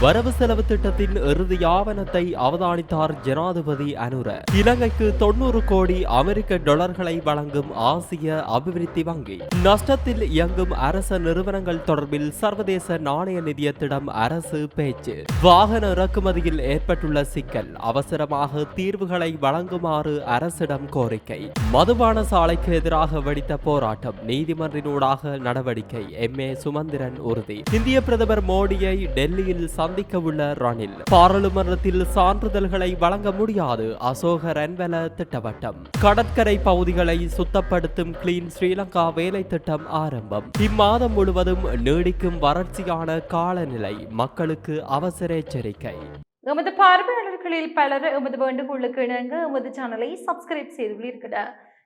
வரவு செலவு திட்டத்தின் இறுதி ஆவணத்தை அவதானித்தார் ஜனாதிபதி அனுர. இலங்கைக்கு தொண்ணூறு கோடி அமெரிக்க டாலர்களை வழங்கும் ஆசிய அபிவிருத்தி வங்கி. நஷ்டத்தில் இயங்கும் அரச நிறுவனங்கள் தொடர்பில் சர்வதேச நாணய நிதியத்திடம் அரசு பேச்சு. வாகன இறக்குமதியில் ஏற்பட்டுள்ள சிக்கல் அவசரமாக தீர்வுகளை வழங்குமாறு அரசிடம் கோரிக்கை. மதுபான சாலைக்கு எதிராக வெடித்த போராட்டம் நீதிமன்றினூடாக நடவடிக்கை எம் ஏ சுமந்திரன் உறுதி. இந்திய பிரதமர் மோடியை டெல்லியில் சந்திக்க உள்ள ரணில். பாராளுமன்றத்தில் சான்றிதழ்களை வழங்க முடியாது. அசோக ரன்வெல திட்டவட்டம். கடற்கரை பகுதிகளை சுத்தப்படுத்தும் கிளீன் ஸ்ரீலங்கா வேலை திட்டம் ஆரம்பம். இம்மாதம் முழுவதும் நீடிக்கும் வறட்சியான காலநிலை மக்களுக்கு அவசர எச்சரிக்கை. எமது பார்வையாளர்களில் பலர் எமது வேண்டுகோளுக்கு இணங்க எமது சேனலை சப்ஸ்கிரைப் செய்துள்ளீர்கள்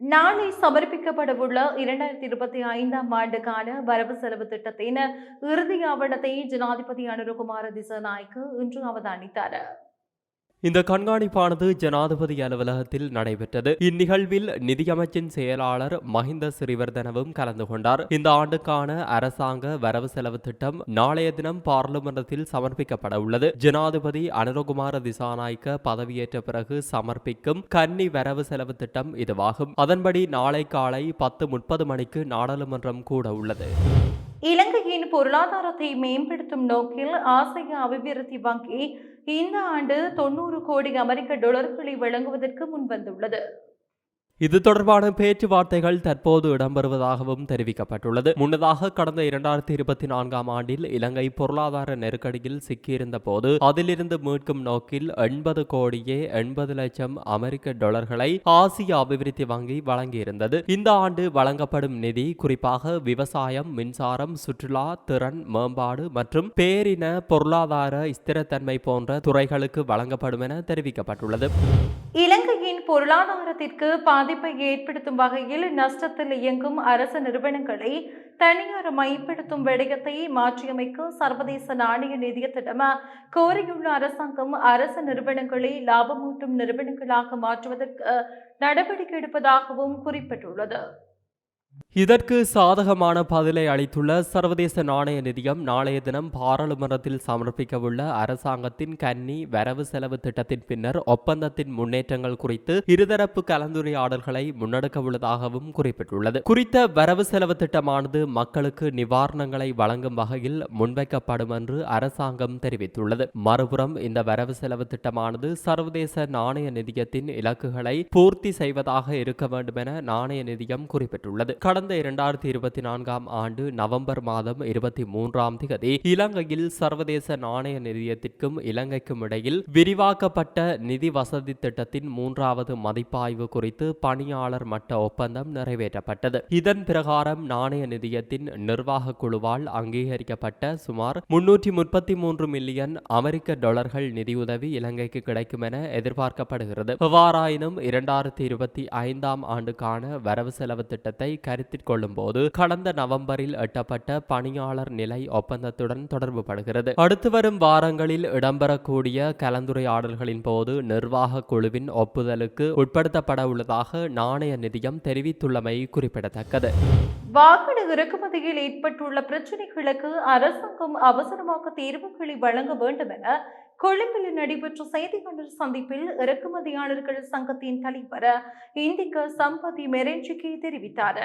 நாளை சமர்ப்பிக்கப்படவுள்ள இரண்டாயிரத்தி இருபத்தி ஐந்தாம் ஆண்டுக்கான வரவு செலவு திட்டத்தின் இறுதி ஆவணத்தை ஜனாதிபதி அனுரகுமார திசநாய்க்கு இன்று அவதானித்தார். இந்த கண்காணிப்பானது ஜனாதிபதி அலுவலகத்தில் நடைபெற்றது. இந்நிகழ்வில் நிதியமைச்சின் செயலாளர் மஹிந்த சிறிவர்தனவும் கலந்து கொண்டார். இந்த ஆண்டுக்கான அரசாங்க வரவு செலவு திட்டம் நாளைய தினம் பார்லிமெண்டத்தில் சமர்ப்பிக்கப்பட உள்ளது. ஜனாதிபதி அனுரகுமார திசாநாய்க்க பதவியேற்ற பிறகு சமர்ப்பிக்கும் கன்னி வரவு செலவு திட்டம் இதுவாகும். அதன்படி நாளை காலை பத்து முப்பது மணிக்கு நாடாளுமன்றம் கூட உள்ளது. இலங்கையின் பொருளாதாரத்தை மேம்படுத்தும் நோக்கில் ஆசிய அபிவிருத்தி வங்கி இந்த ஆண்டு தொண்ணூறு கோடி அமெரிக்க டாலர்களை வழங்குவதற்கு முன்வந்துள்ளது. இது தொடர்பான பேச்சுவார்த்தைகள் தற்போது இடம்பெறுவதாகவும் தெரிவிக்கப்பட்டுள்ளது. முன்னதாக கடந்த இரண்டாயிரத்தி இருபத்தி நான்காம் ஆண்டில் இலங்கை பொருளாதார நெருக்கடியில் சிக்கியிருந்த போது அதிலிருந்து மீட்கும் நோக்கில் எண்பது கோடியே எண்பது லட்சம் அமெரிக்க டாலர்களை ஆசிய அபிவிருத்தி வங்கி வழங்கியிருந்தது. இந்த ஆண்டு வழங்கப்படும் நிதி குறிப்பாக விவசாயம் மின்சாரம் சுற்றுலா திறன் மேம்பாடு மற்றும் பேரின பொருளாதார ஸ்திரத்தன்மை போன்ற துறைகளுக்கு வழங்கப்படும் என தெரிவிக்கப்பட்டுள்ளது. இலங்கை பொருளாதாரத்திற்கு பாதிப்பை ஏற்படுத்தும் வகையில் நஷ்டத்தில் இயங்கும் அரசு நிறுவனங்களை தனியார் மைப்படுத்தும் விடயத்தை மாற்றியமைக்க சர்வதேச நாணய நிதியத்திடம் கோரியுள்ள அரசாங்கம் அரசு நிறுவனங்களை லாபமூட்டும் நிறுவனங்களாக மாற்றுவதற்கு நடவடிக்கை எடுப்பதாகவும் குறிப்பிட்டுள்ளது. இதற்கு சாதகமான பதிலை அளித்துள்ள சர்வதேச நாணய நிதியம் நாளைய தினம் பாராளுமன்றத்தில் சமர்ப்பிக்கவுள்ள அரசாங்கத்தின் கன்னி வரவு செலவு திட்டத்தின் பின்னர் ஒப்பந்தத்தின் முன்னேற்றங்கள் குறித்து இருதரப்பு கலந்துரையாடல்களை முன்னெடுக்கவுள்ளதாகவும் குறிப்பிட்டுள்ளது. குறித்த வரவு செலவு திட்டமானது மக்களுக்கு நிவாரணங்களை வழங்கும் வகையில் முன்வைக்கப்படும் என்று அரசாங்கம் தெரிவித்துள்ளது. மறுபுறம் இந்த வரவு செலவு திட்டமானது சர்வதேச நாணய நிதியத்தின் இலக்குகளை பூர்த்தி செய்வதாக இருக்க வேண்டும் என நாணய நிதியம் குறிப்பிட்டுள்ளது. கடந்த இரண்டாயிரத்தி இருபத்தி நான்காம் ஆண்டு நவம்பர் மாதம் இருபத்தி மூன்றாம் திகதி இலங்கையில் சர்வதேச நாணய நிதியத்திற்கும் இலங்கைக்கும் இடையில் விரிவாக்கப்பட்ட நிதி வசதி திட்டத்தின் மூன்றாவது மதிப்பாய்வு குறித்து பணியாளர் மட்ட ஒப்பந்தம் நிறைவேற்றப்பட்டது. இதன் பிரகாரம் நாணய நிதியத்தின் நிர்வாக குழுவால் அங்கீகரிக்கப்பட்ட சுமார் முன்னூற்றி முப்பத்தி மூன்று மில்லியன் அமெரிக்க டாலர்கள் நிதியுதவி இலங்கைக்கு கிடைக்கும் என எதிர்பார்க்கப்படுகிறது. எவ்வாறாயினும் இரண்டாயிரத்தி இருபத்தி ஐந்தாம் ஆண்டுக்கான வரவு செலவு திட்டத்தை கருத்து கொள்ளும் போது கடந்த நவம்பரில் எட்டப்பட்ட பணியாளர் நிலை ஒப்பந்தத்துடன் தொடர்பு படுகிறது அடுத்து வரும் வாரங்களில் இடம்பெறக்கூடிய கலந்துரையாடல்களின் போது நிர்வாக குழுவின் ஒப்புதலுக்கு உட்படுத்தப்பட உள்ளதாக நாணய நிதியம் தெரிவித்துள்ளமை குறிப்பிடத்தக்கது. வாகன இறக்குமதியில் ஏற்பட்டுள்ள பிரச்சினைகளுக்கு அரசாங்கம் அவசரமாக தீர்வுகளை வழங்க வேண்டும் என கொழும்பில் நடைபெற்ற செய்தியாளர் சந்திப்பில் இறக்குமதியாளர்கள் சங்கத்தின் தலைவர் இந்திக சம்பதி மெரெஞ்சிக்கு தெரிவித்தார்.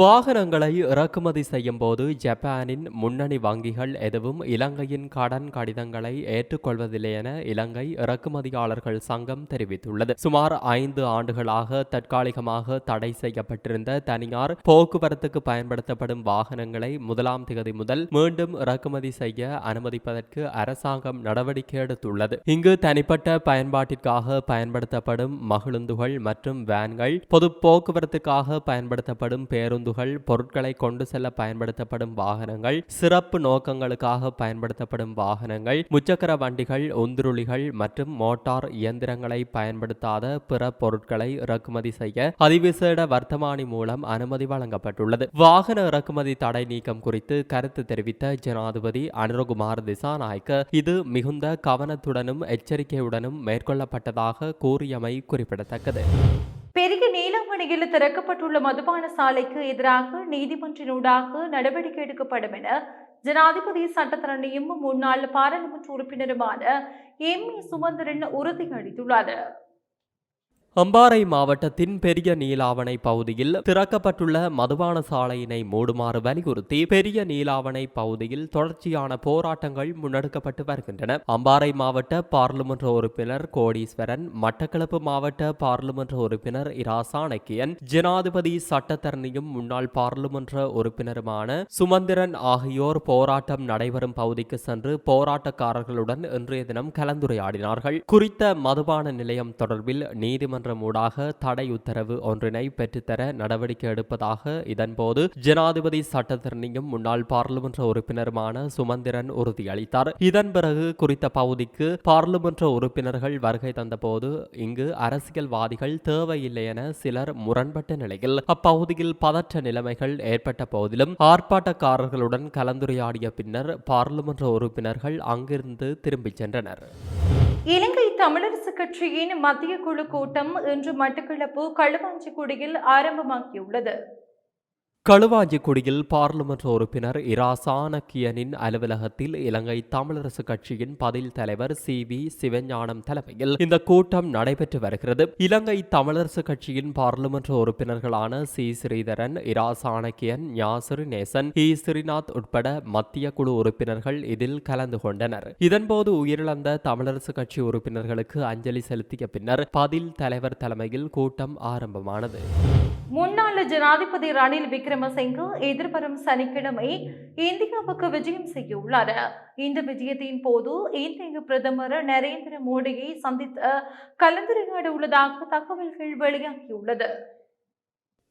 வாகனங்களை இறக்குமதி செய்யும் போது ஜப்பானின் முன்னணி வங்கிகள் எதுவும் இலங்கையின் கடன் கடிதங்களை ஏற்றுக்கொள்வதில்லை என இலங்கை இறக்குமதியாளர்கள் சங்கம் தெரிவித்துள்ளது. சுமார் ஐந்து ஆண்டுகளாக தற்காலிகமாக தடை செய்யப்பட்டிருந்த தனியார் போக்குவரத்துக்கு பயன்படுத்தப்படும் வாகனங்களை முதலாம் திகதி முதல் மீண்டும் இறக்குமதி செய்ய அனுமதிப்பதற்கு அரசாங்கம் நடவடிக்கை எடுத்துள்ளது. இங்கு தனிப்பட்ட பயன்பாட்டிற்காக பயன்படுத்தப்படும் மகிழுந்துகள் மற்றும் வேன்கள் பொது போக்குவரத்துக்காக பயன்படுத்தப்படும் பேருந்து பேருந்துகள் பொருட்களை கொண்டு செல்ல பயன்படுத்தப்படும் வாகனங்கள் சிறப்பு நோக்கங்களுக்காக பயன்படுத்தப்படும் வாகனங்கள் முச்சக்கர வண்டிகள் உந்துருளிகள் மற்றும் மோட்டார் இயந்திரங்களை பயன்படுத்தாத பிற பொருட்களை இறக்குமதி செய்ய அதிவிசேட வர்த்தமானி மூலம் அனுமதி வழங்கப்பட்டுள்ளது. வாகன இறக்குமதி தடை நீக்கம் குறித்து கருத்து தெரிவித்த ஜனாதிபதி அனுரகுமார் திசாநாயக்க இது மிகுந்த கவனத்துடனும் எச்சரிக்கையுடனும் மேற்கொள்ளப்பட்டதாக கூறியமை குறிப்பிடத்தக்கது. நீலாவணையில் திறக்கப்பட்டுள்ள மதுபான சாலைக்கு எதிராக நீதிமன்றினூடாக நடவடிக்கை எடுக்கப்படும் என ஜனாதிபதி சட்டத்தரணியும் முன்னாள் பாராளுமன்ற உறுப்பினருமான எம் ஏ சுமந்திரன் உறுதியளித்துள்ளார். அம்பாறை மாவட்டத்தின் பெரிய நீலாவணை பகுதியில் திறக்கப்பட்டுள்ள மதுபான சாலையினை மூடுமாறு வலியுறுத்தி பெரிய நீலாவணை பகுதியில் தொடர்ச்சியான போராட்டங்கள் முன்னெடுக்கப்பட்டு வருகின்றன. அம்பாறை மாவட்ட பாராளுமன்ற உறுப்பினர் கோடீஸ்வரன் மட்டக்களப்பு மாவட்ட பார்லிமன்ற உறுப்பினர் இரா சாணக்கியன் ஜனாதிபதி சட்டத்தரணியும் முன்னாள் பாராளுமன்ற உறுப்பினருமான சுமந்திரன் ஆகியோர் போராட்டம் நடைபெறும் பகுதிக்கு சென்று போராட்டக்காரர்களுடன் இன்றைய தினம் கலந்துரையாடினார்கள். குறித்த மதுபான நிலையம் தொடர்பில் நீதிமன்ற நீதிமன்றம் ஊடாக தடை உத்தரவு ஒன்றினை பெற்றுத்தர நடவடிக்கை எடுப்பதாக இதன்போது ஜனாதிபதி சட்டத்தரணியும் முன்னாள் பாராளுமன்ற உறுப்பினருமான சுமந்திரன் உறுதியளித்தார். இதன் பிறகு குறித்த பகுதிக்கு பாராளுமன்ற உறுப்பினர்கள் வருகை தந்தபோது இங்கு அரசியல்வாதிகள் தேவையில்லை என சிலர் முரண்பட்ட நிலையில் அப்பகுதியில் பதற்ற நிலைமைகள் ஏற்பட்ட போதிலும் ஆர்ப்பாட்டக்காரர்களுடன் கலந்துரையாடிய பின்னர் பாராளுமன்ற உறுப்பினர்கள் அங்கிருந்து திரும்பிச் சென்றனர். இலங்கை தமிழரசு கட்சியின் மத்திய குழு கூட்டம் இன்று மட்டக்களப்பு களுவாஞ்சிக்குடியில் ஆரம்பமாகியுள்ளது. களுவாஞ்சிக்குடியில் பாராளுமன்ற உறுப்பினர் இரா சாணக்கியனின் அலுவலகத்தில் இலங்கை தமிழரசு கட்சியின் பதில் தலைவர் சி வி சிவஞானம் தலைமையில் இந்த கூட்டம் நடைபெற்று வருகிறது. இலங்கை தமிழரசு கட்சியின் பாராளுமன்ற உறுப்பினர்களான சி ஸ்ரீதரன் இரா சாணக்கியன் ஞாசிறு நேசன் இ ஸ்ரீநாத் உட்பட மத்திய குழு உறுப்பினர்கள் இதில் கலந்து கொண்டனர். இதன்போது உயிரிழந்த தமிழரசு கட்சி உறுப்பினர்களுக்கு அஞ்சலி செலுத்திய பின்னர் பதில் தலைவர் தலைமையில் கூட்டம் ஆரம்பமானது. முன்னாள் ஜனாதிபதி ரணில் விக்ரமசிங்க எதிர்வரும் சனிக்கிழமை இந்தியாவுக்கு விஜயம் செய்ய உள்ளார் இந்த விஜயத்தின் போது இந்திய பிரதமர் நரேந்திர மோடியை சந்தித்து கலந்துரையாட உள்ளதாக தகவல்கள் வெளியாகியுள்ளது.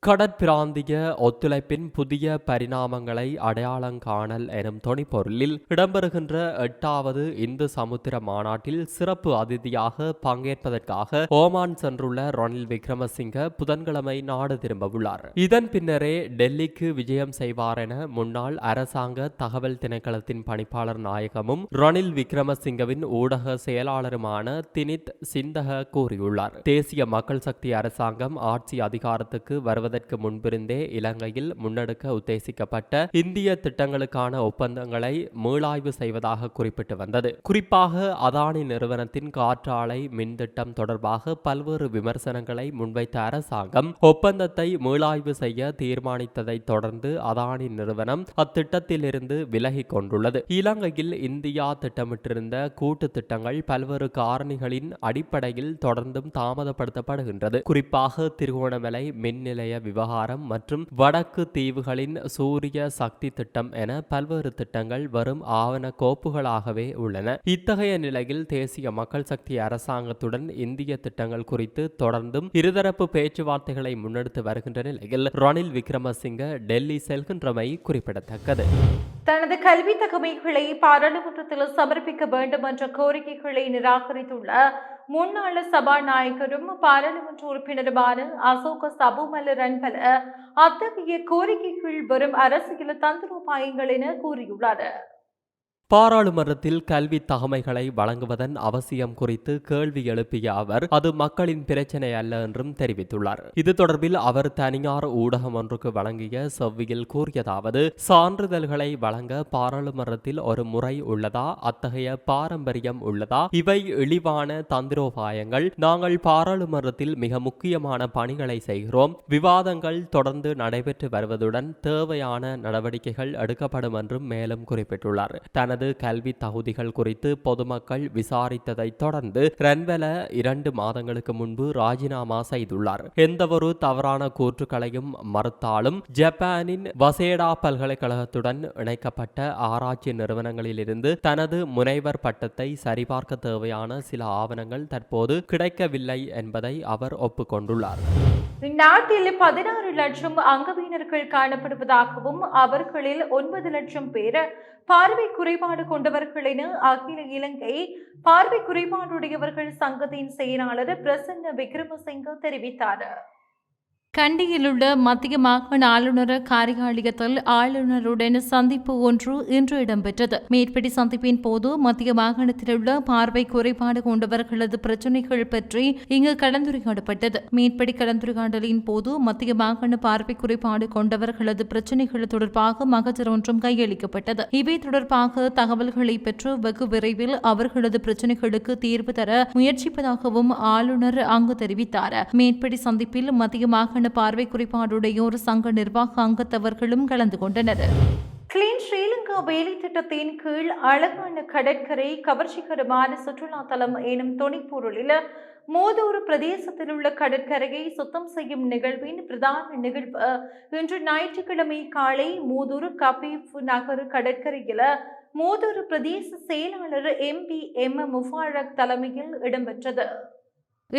கடற்பிராந்திய ஒத்துழைப்பின் புதிய பரிணாமங்களை அடையாளம் காணல் எனும் தொனிப்பொருளில் இடம்பெறுகின்ற எட்டாவது இந்து சமுத்திர மாநாட்டில் சிறப்பு அதிதியாக பங்கேற்பதற்காக ஓமான் சென்றுள்ள ரணில் விக்ரமசிங்க புதன்கிழமை நாடு திரும்பவுள்ளார் இதன் பின்னரே டெல்லிக்கு விஜயம் செய்வார் என முன்னாள் அரசாங்க தகவல் திணைக்களத்தின் பணிப்பாளர் நாயகமும் ரணில் விக்ரமசிங்கவின் ஊடக செயலாளருமான தினித் சிந்தக கூறியுள்ளார். தேசிய மக்கள் சக்தி அரசாங்கம் ஆட்சி அதிகாரத்துக்கு வருவதற்கு முன்பிருந்தே இலங்கையில் முன்னெடுக்க உத்தேசிக்கப்பட்ட இந்திய திட்டங்களுக்கான ஒப்பந்தங்களை மீளாய்வு செய்வதாக குறிப்பிட்டு வந்தது. குறிப்பாக அதானி நிறுவனத்தின் காற்றாலை மின் திட்டம் தொடர்பாக பல்வேறு விமர்சனங்களை முன்வைத்த அரசாங்கம் ஒப்பந்தத்தை மீளாய்வு செய்ய தீர்மானித்ததை தொடர்ந்து அதானி நிறுவனம் அத்திட்டத்திலிருந்து விலகிக் கொண்டுள்ளது. இலங்கையில் இந்தியா திட்டமிட்டிருந்த கூட்டு திட்டங்கள் பல்வேறு காரணிகளின் அடிப்படையில் தொடர்ந்தும் தாமதப்படுத்தப்படுகின்றது. குறிப்பாக திருகோணமலை மின் நிலைய விவகாரம் மற்றும் வடக்கு தீவுகளின் சூரிய சக்தி திட்டம் என பல்வேறு திட்டங்கள் வரும் ஆவண கோப்புகளாகவே உள்ளன. இத்தகைய நிலையில் தேசிய மக்கள் சக்தி அரசாங்கத்துடன் இந்திய திட்டங்கள் குறித்து தொடர்ந்தும் இருதரப்பு பேச்சுவார்த்தைகளை முன்னெடுத்து வருகின்ற நிலையில் ரணில் விக்ரமசிங்க டெல்லி செல்கின்றமை குறிப்பிடத்தக்கது. தனது கல்வி தகமைகளை பாராளுமன்றத்தில் சமர்ப்பிக்க வேண்டும் என்ற கோரிக்கைகளை நிராகரித்துள்ள முன்னாள் சபாநாயகரும் பாராளுமன்ற உறுப்பினருமான அசோக சபுமல ரன்பல அத்தகைய கோரிக்கைகள் வரும் அரசியல் தந்திரோபாயங்கள் என கூறியுள்ளார். பாராளுமன்றத்தில் கல்வி தகமைகளை வழங்குவதன் அவசியம் குறித்து கேள்வி எழுப்பிய அவர் அது மக்களின் பிரச்சனை அல்ல என்றும் தெரிவித்துள்ளார். இது தொடர்பில் அவர் தனியார் ஊடகம் ஒன்றுக்கு வழங்கிய செவ்வியில் கூறியதாவது சான்றிதழ்களை வழங்க பாராளுமன்றத்தில் ஒரு முறை உள்ளதா? அத்தகைய பாரம்பரியம் உள்ளதா? இவை இழிவான தந்திரோபாயங்கள். நாங்கள் பாராளுமன்றத்தில் மிக முக்கியமான பணிகளை செய்கிறோம். விவாதங்கள் தொடர்ந்து நடைபெற்று வருவதுடன் தேவையான நடவடிக்கைகள் எடுக்கப்படும் என்றும் மேலும் குறிப்பிட்டுள்ளார். தனது கல்வி தகுதிகள் குறித்து பொதுமக்கள் விசாரித்ததை தொடர்ந்து ரன்வெல இரண்டு மாதங்களுக்கு முன்பு ராஜினாமா செய்துள்ளார். எந்தவொரு தவறான கூற்றுக்களையும் மறுத்தாலும் ஜப்பானின் வசேடா பல்கலைக்கழகத்துடன் இணைக்கப்பட்ட ஆராய்ச்சி நிறுவனங்களிலிருந்து தனது முனைவர் பட்டத்தை சரிபார்க்க தேவையான சில ஆவணங்கள் தற்போது கிடைக்கவில்லை என்பதை அவர் ஒப்புக்கொண்டுள்ளார். நாட்டில் பதினாறு லட்சம் அங்கவீனர்கள் காணப்படுவதாகவும் அவர்களில் ஒன்பது லட்சம் பேர் பார்வை குறைபாடு கொண்டவர்கள் என அகில இலங்கை பார்வை குறைபாடுடையவர்கள் சங்கத்தின் செயலாளர் பிரசன்ன விக்ரமசிங்க தெரிவித்தார். கண்டியிலுள்ள மத்திய மாகாண ஆளுநர் காரியாலயத்தில் ஆளுநருடன் சந்திப்பு ஒன்று இன்று இடம்பெற்றது. மேற்படி சந்திப்பின் போது மத்திய மாகாணத்தில் உள்ள பார்வை குறைபாடு கொண்டவர்களது பிரச்சினைகள் பற்றி இங்கு கலந்துரையாடப்பட்டது. மேற்படி கலந்துரையாடலின் போது மத்திய மாகாண பார்வை குறைபாடு கொண்டவர்களது பிரச்சினைகள் தொடர்பாக மகஜர் ஒன்றும் கையளிக்கப்பட்டது. இவை தொடர்பாக தகவல்களை பெற்று வெகு விரைவில் அவர்களது பிரச்சினைகளுக்கு தீர்வு தர முயற்சிப்பதாகவும் ஆளுநர் அங்கு தெரிவித்தார். மேற்படி சந்திப்பில் மத்திய மாகாண பார்வை குறைபாடுடையோர் சங்க நிர்வாக அங்கத்தவர்களும் கலந்து கொண்டனர். கிளீன் ஸ்ரீலங்கா வேலை திட்டத்தின் கீழ் அழகான கடற்கரை கவர்ச்சிகரமான சுற்றுலா தலம் எனும் துணைப்பொருளில் மோதூர் பிரதேசத்தில் உள்ள கடற்கரையை சுத்தம் செய்யும் நிகழ்வின் பிரதான நிகழ்வு இன்று ஞாயிற்றுக்கிழமை காலை மூதூர் கபீப் நகர் கடற்கரையில் மூதூர் பிரதேச செயலாளர் எம் பி எம் முஃபாரக் தலைமையில் இடம்பெற்றது.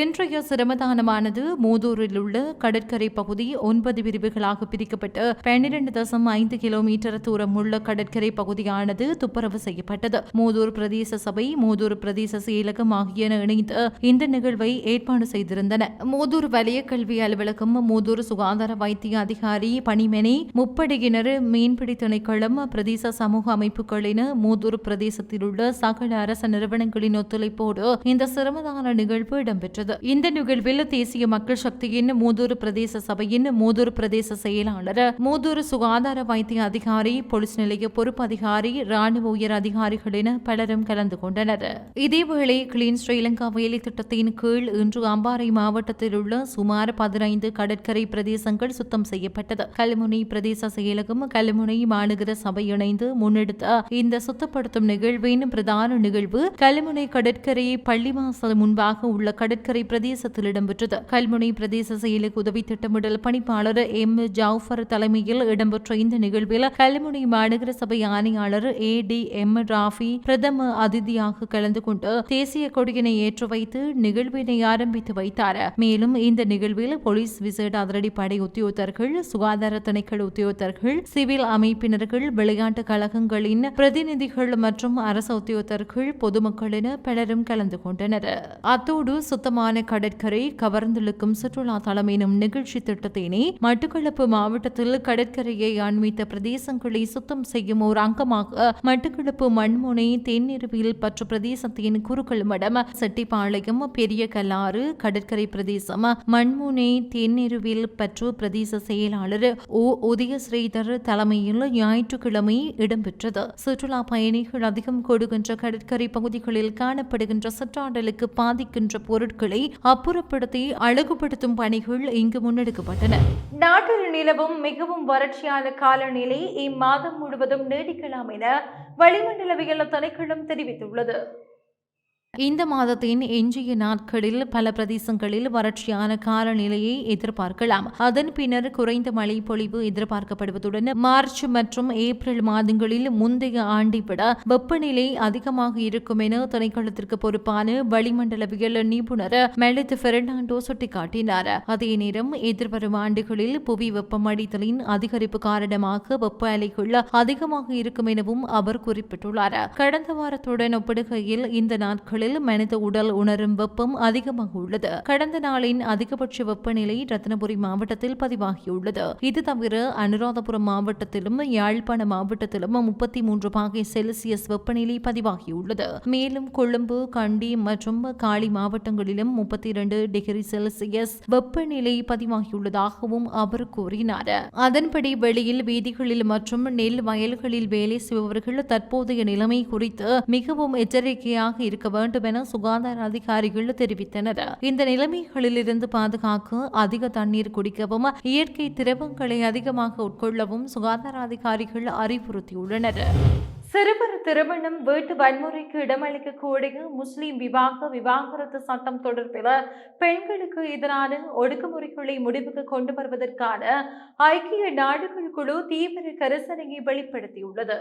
இன்றைய சிரமதானமானது மூதூரில் உள்ள கடற்கரை பகுதி ஒன்பது பிரிவுகளாக பிரிக்கப்பட்டு பன்னிரண்டு தசம் ஐந்து கிலோமீட்டர் தூரம் உள்ள கடற்கரை பகுதியானது துப்புரவு செய்யப்பட்டது. மூதூர் பிரதேச சபை மூதூர் பிரதேச செயலகம் ஆகியன இணைந்து இந்த நிகழ்வை ஏற்பாடு செய்திருந்தன. மூதூர் வலய கல்வி அலுவலகம் மூதூர் சுகாதார வைத்திய அதிகாரி பணிமனை முப்படையினர் மீன்பிடி திணைக்களம் பிரதேச சமூக அமைப்புகளின் மூதூர் பிரதேசத்தில் உள்ள சகல அரச நிறுவனங்களின் ஒத்துழைப்போடு இந்த சிரமதான நிகழ்வு இடம்பெற்றது. இந்த நிகழ்வில் தேசிய மக்கள் சக்தியின் மூதூர் பிரதேச சபையின் மூதூர் பிரதேச செயலாளர் மூதூர் சுகாதார வைத்திய அதிகாரி போலீஸ் நிலைய பொறுப்பு அதிகாரி ராணுவ உயர் அதிகாரிகள் என பலரும் கலந்து கொண்டனர். இதேவேளை கிளீன் ஸ்ரீலங்கா வேலை திட்டத்தின் கீழ் இன்று அம்பாறை மாவட்டத்தில் உள்ள சுமார் பதினைந்து கடற்கரை பிரதேசங்கள் சுத்தம் செய்யப்பட்டது. கல்முனை பிரதேச செயலகம் கல்முனை மாநகர சபை இணைந்து முன்னெடுத்த இந்த சுத்தப்படுத்தும் நிகழ்வின் பிரதான நிகழ்வு கல்முனை கடற்கரை பள்ளிவாசல் முன்பாக உள்ள கடற்கரை பிரதேசத்தில் இடம்பெற்றது. கல்முனை பிரதேச செயலுக்கு உதவி திட்டமிடல் பணிப்பாளர் எம். ஜாஃபர் தலைமையில் இடம்பெற்ற இந்த நிகழ்வில் கல்முனை மாநகர சபை ஆணையாளர் ஏ. டி. எம். ராஃபி பிரதம அதிதியாக கலந்து கொண்டு தேசிய கொடியினை ஏற்று வைத்து நிகழ்வினை ஆரம்பித்து வைத்தார். மேலும் இந்த நிகழ்வில் போலீஸ் விசேட அதிரடிப்படை உத்தியோகத்தர்கள் சுகாதார திணைக்கள உத்தியோகத்தர்கள் சிவில் அமைப்பினர்கள் விளையாட்டு கழகங்களின் பிரதிநிதிகள் மற்றும் அரசு உத்தியோகத்தர்கள் பொதுமக்கள் என பலரும் கலந்து கொண்டனர். அத்தோடு சுத்தமான கடற்கரை கவர்ந்திழுக்கும் சுற்றுலா தளம் எனும் நிகழ்ச்சி திட்டத்தினை மட்டக்களப்பு மாவட்டத்தில் கடற்கரையை அண்மித்த பிரதேசங்களை சுத்தம் செய்யும் ஒரு அங்கமாக மட்டக்களப்பு மண்முனை தென்னிருவில் பற்று பிரதேசத்தின் குறுக்கள் மடம் செட்டிப்பாளையம் பெரிய கல்லாறு கடற்கரை பிரதேசம் மண்முனை தென்னிருவில் பற்று பிரதேச செயலாளர் ஓ. உதயஸ்ரீதர் தலைமையில் ஞாயிற்றுக்கிழமை இடம்பெற்றது. சுற்றுலா பயணிகள் அதிகம் கொடுக்கின்ற கடற்கரை பகுதிகளில் காணப்படுகின்ற சுற்றாடலுக்கு பாதிக்கின்ற பொருட்கள் அப்புறப்படுத்தி அழகுபடுத்தும் பணிகள் இங்கு முன்னெடுக்கப்பட்டன. நாட்டில் நிலவும் மிகவும் வறட்சியான காலநிலை இம்மாதம் முழுவதும் நீடிக்கலாம் என வளிமண்டலவியல் திணைக்களம் தெரிவித்துள்ளது. இந்த மாதத்தின் எஞ்சிய நாட்களில் பல பிரதேசங்களில் வறட்சியான காலநிலையை எதிர்பார்க்கலாம். அதன் பின்னர் குறைந்த மழை பொழிவு எதிர்பார்க்கப்படுவதுடன் மார்ச் மற்றும் ஏப்ரல் மாதங்களில் முந்தைய ஆண்டை விட வெப்பநிலை அதிகமாக இருக்கும் என திணைக்களத்திற்கு பொறுப்பான வளிமண்டலவியல் நிபுணர் மெலித் பெர்னாண்டோ சுட்டிக்காட்டினார். அதே நேரம் எதிர்வரும் ஆண்டுகளில் புவி வெப்பமடைதலின் அதிகரிப்பு காரணமாக வெப்ப அலைகள் அதிகமாக இருக்கும் எனவும் அவர் குறிப்பிட்டுள்ளார். கடந்த வாரத்துடன் ஒப்பிடுகையில் இந்த நாட்களில் பகுதிகளில் மனித உடல் உணரும் வெப்பம் அதிகமாக உள்ளது. கடந்த நாளின் அதிகபட்ச வெப்பநிலை ரத்னபுரி மாவட்டத்தில் பதிவாகியுள்ளது. இது தவிர அனுராதபுரம் மாவட்டத்திலும் யாழ்ப்பாண மாவட்டத்திலும் முப்பத்தி மூன்று பாகை செல்சியஸ் வெப்பநிலை பதிவாகியுள்ளது. மேலும் கொழும்பு கண்டி மற்றும் காலி மாவட்டங்களிலும் முப்பத்தி இரண்டு டிகிரி செல்சியஸ் வெப்பநிலை பதிவாகியுள்ளதாகவும் அவர் கூறினார். அதன்படி வெளியில் வீதிகளில் மற்றும் நெல் வயல்களில் வேலை செய்பவர்கள் தற்போதைய நிலைமை குறித்து மிகவும் எச்சரிக்கையாக இருக்க வேண்டும். வேண்டும் என சுகாதார அதிகாரிகள் தெரிவித்தனர். இந்த நிலைமைகளிலிருந்து பாதுகாக்க அதிக தண்ணீர் குடிக்கவும் இயற்கை திரவங்களை அதிகமாக உட்கொள்ளவும் சுகாதார அதிகாரிகள் அறிவுறுத்தியுள்ளனர். சிறுவர் திருமணம் வீட்டு வன்முறைக்கு இடமளிக்க கூடிய முஸ்லிம் விவாக விவாகரத்து சட்டம் தொடர்பில் பெண்களுக்கு எதிரான ஒடுக்குமுறைகளை முடிவுக்கு கொண்டு வருவதற்கான ஐக்கிய நாடுகள் குழு தீவிர கரிசனையை வெளிப்படுத்தியுள்ளது.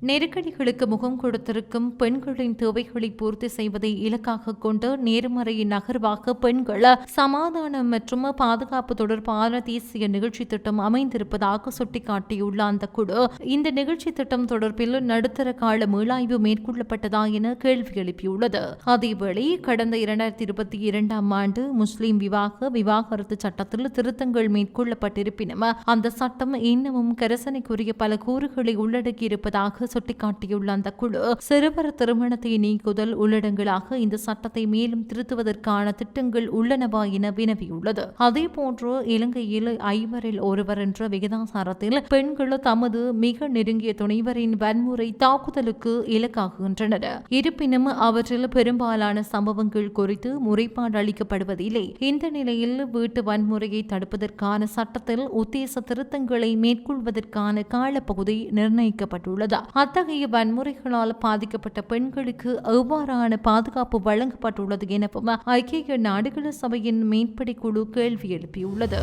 நெருக்கடிகளுக்கு முகம் கொடுத்திருக்கும் பெண்களின் தேவைகளை பூர்த்தி செய்வதை இலக்காக கொண்டு நேர்மறை நகர்வாக பெண்கள் சமாதானம் மற்றும் பாதுகாப்பு தொடர்பான தேசிய நிகழ்ச்சி திட்டம் அமைந்திருப்பதாக சுட்டிக்காட்டியுள்ள அந்த குழு இந்த நிகழ்ச்சி திட்டம் தொடர்பில் நடுத்தர கால மீளாய்வு மேற்கொள்ளப்பட்டதா என கேள்வி எழுப்பியுள்ளது. அதேவேளை கடந்த இரண்டாயிரத்தி இருபத்தி இரண்டாம் ஆண்டு முஸ்லிம் விவாக விவாகரத்து சட்டத்தில் திருத்தங்கள் மேற்கொள்ளப்பட்டிருப்பினும் அந்த சட்டம் இன்னமும் கரசனைக்குரிய பல கூறுகளை உள்ளடக்கியிருப்பதாக சுட்டிக்காட்டியுள்ள அந்த குழு சிறுவர் திருமணத்தை நீக்குதல் உள்ளடங்களாக இந்த சட்டத்தை மேலும் திருத்துவதற்கான திட்டங்கள் உள்ளனவா என வினவியுள்ளது. அதே போன்று இலங்கையில் ஐவரில் ஒருவர் என்ற விகிதாசாரத்தில் பெண்கள் தமது மிக நெருங்கிய துணைவரின் வன்முறை தாக்குதலுக்கு இலக்காகுகின்றனர். இருப்பினும் அவற்றில் பெரும்பாலான சம்பவங்கள் குறித்து முறைப்பாடு அளிக்கப்படுவதில்லை. இந்த நிலையில் வீட்டு வன்முறையை தடுப்பதற்கான சட்டத்தில் உத்தேச திருத்தங்களை மேற்கொள்வதற்கான காலப்பகுதி நிர்ணயிக்கப்பட்டுள்ளது? அத்தகைய வன்முறைகளால் பாதிக்கப்பட்ட பெண்களுக்கு எவ்வாறான பாதுகாப்பு வழங்கப்பட்டுள்ளது எனவும் ஐக்கிய நாடுகள் சபையின் மேற்படி குழு கேள்வி எழுப்பியுள்ளது.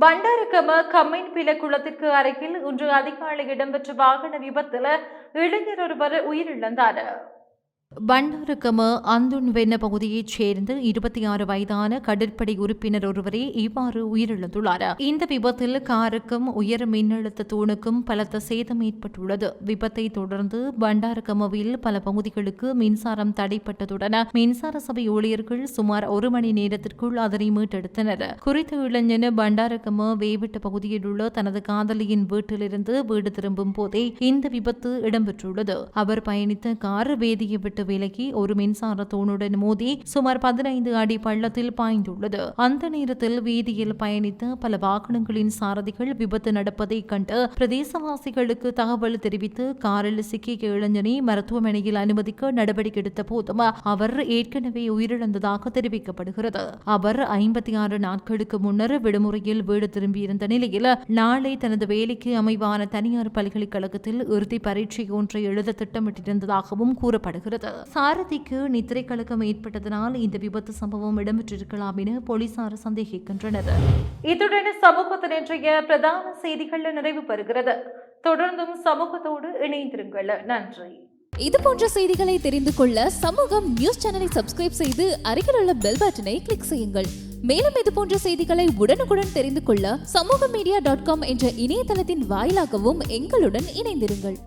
பண்டாரகம கம்மின் பில குளத்திற்கு அருகில் இன்று அதிகாலை இடம்பெற்ற வாகன விபத்தில் இளைஞர் ஒருவர் உயிரிழந்தார். பண்டாரகம அந்துன்வென்ன பகுதியைச் சேர்ந்த இருபத்தி ஆறு வயதான கடற்படை உறுப்பினர் ஒருவரே இவ்வாறு உயிரிழந்துள்ளார். இந்த விபத்தில் காருக்கும் உயர் மின்னழுத்த தூணுக்கும் பலத்த சேதம் ஏற்பட்டுள்ளது. விபத்தை தொடர்ந்து பண்டாரகமவில் பல பகுதிகளுக்கு மின்சாரம் தடைப்பட்டதுடன் மின்சார சபை ஊழியர்கள் சுமார் ஒரு மணி நேரத்திற்குள் அதனை மீட்டெடுத்தனர். குறித்த இளைஞன் பண்டாரகம வேவிட்ட பகுதியில் உள்ள தனது காதலியின் வீட்டிலிருந்து வீடு திரும்பும் போதே இந்த விபத்து இடம்பெற்றுள்ளது. அவர் பயணித்த கார் வேதியை விட்டு விலகி ஒரு மின்சார தூணுடன் மோதி சுமார் பதினைந்து அடி பள்ளத்தில் பாய்ந்துள்ளது. அந்த நேரத்தில் வீதியில் பயணித்த பல வாகனங்களின் சாரதிகள் விபத்து நடப்பதை கண்டு பிரதேசவாசிகளுக்கு தகவல் தெரிவித்து காரில் சிக்கிய இளைஞனை மருத்துவமனையில் அனுமதிக்க நடவடிக்கை எடுத்த போதும் அவர் ஏற்கனவே உயிரிழந்ததாக தெரிவிக்கப்படுகிறது. அவர் ஐம்பத்தி ஆறு நாட்களுக்கு முன்னர் விடுமுறையில் வீடு திரும்பியிருந்த நிலையில் நாளை தனது வேலைக்கு அமைவான தனியார் பல்கலைக்கழகத்தில் இறுதி பரீட்சை ஒன்றை எழுத திட்டமிட்டிருந்ததாகவும் கூறப்படுகிறது. சாரதிக்கு நித்திரை கலக்கம் ஏற்பட்டதனால் இந்த விபத்து சம்பவம் இடம்பெற்றிருக்கலாம் என போலீசார் சந்தேகிக்கின்றனர். இத்துடன் சமூகத்தின் இன்றைய பிரதான செய்திகள் நிறைவு பெறுகிறது. தொடர்ந்தும் சமூகத்தோடு இணைந்திருங்கள். நன்றி. இது போன்ற செய்திகளை தெரிந்து கொள்ள சமூகம் நியூஸ் சேனலை சப்ஸ்கிரைப் செய்து அருகில் உள்ள பெல் பட்டனை கிளிக் செய்யுங்கள். மேலும் இது போன்ற செய்திகளை உடனுக்குடன் தெரிந்து கொள்ள சமூக மீடியா டாட் காம் என்ற இணையதளத்தின் வாயிலாகவும் எங்களுடன் இணைந்திருங்கள்.